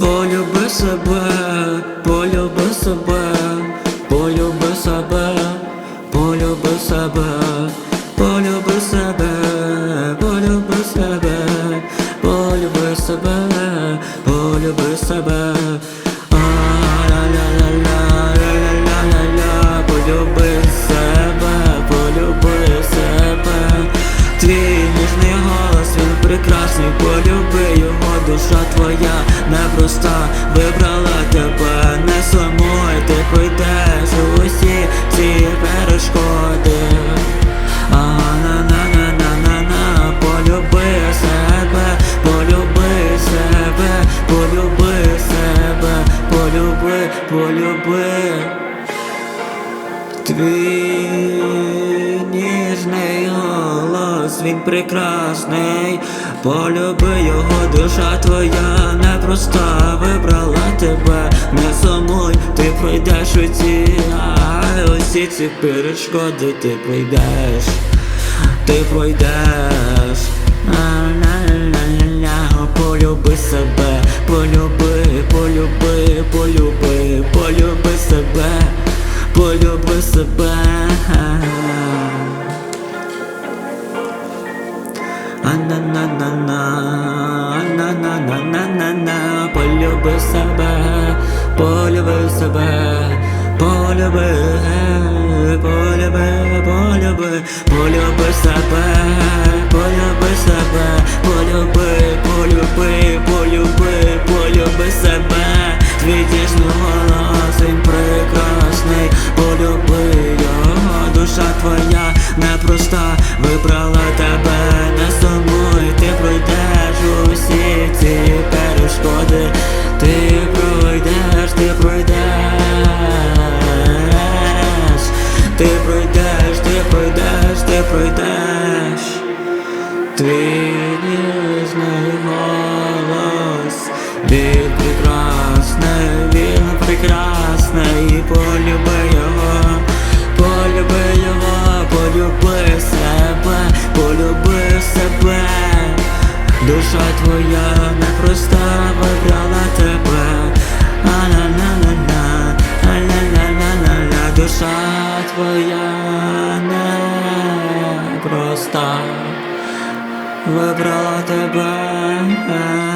Полюби себе, полюби себе, полюби себе, полюби себе, полюби себе, полюби себе. А, ла-ла-ла-ла, ла-ла-ла-ла-ла, полюби себе, себе. Твій ніжний голос, він прекрасний, полюби його, душа твоя непроста, вибрала Твій ніжний голос, він прекрасний, полюби його, душа твоя непроста, вибрала тебе, не сумуй, ти пройдеш усі, а, усі ці перешкоди ти пройдеш, ти пройдеш. Полюби себе, полюби, себе, полюби себе. А-на-на-на-на, а-на-на-на-на-на-на, полюби себе, полюби себе, полюби, полюби, полюби, полюби себе, полюби себе, полюби, полюби, полюби, полюби себе, непроста, вибрала тебе, не сумуй, ти пройдеш усі ці перешкоди, ти пройдеш, ти пройдеш, ти пройдеш, ти пройдеш, ти пройдеш. Твій ніжний голос, він прекрасний, він прекрасний, і Душа твоя непроста вибрала тебе, а-на-на-на-на, а-на-на-на-на-на, душа твоя непроста вибрала тебе.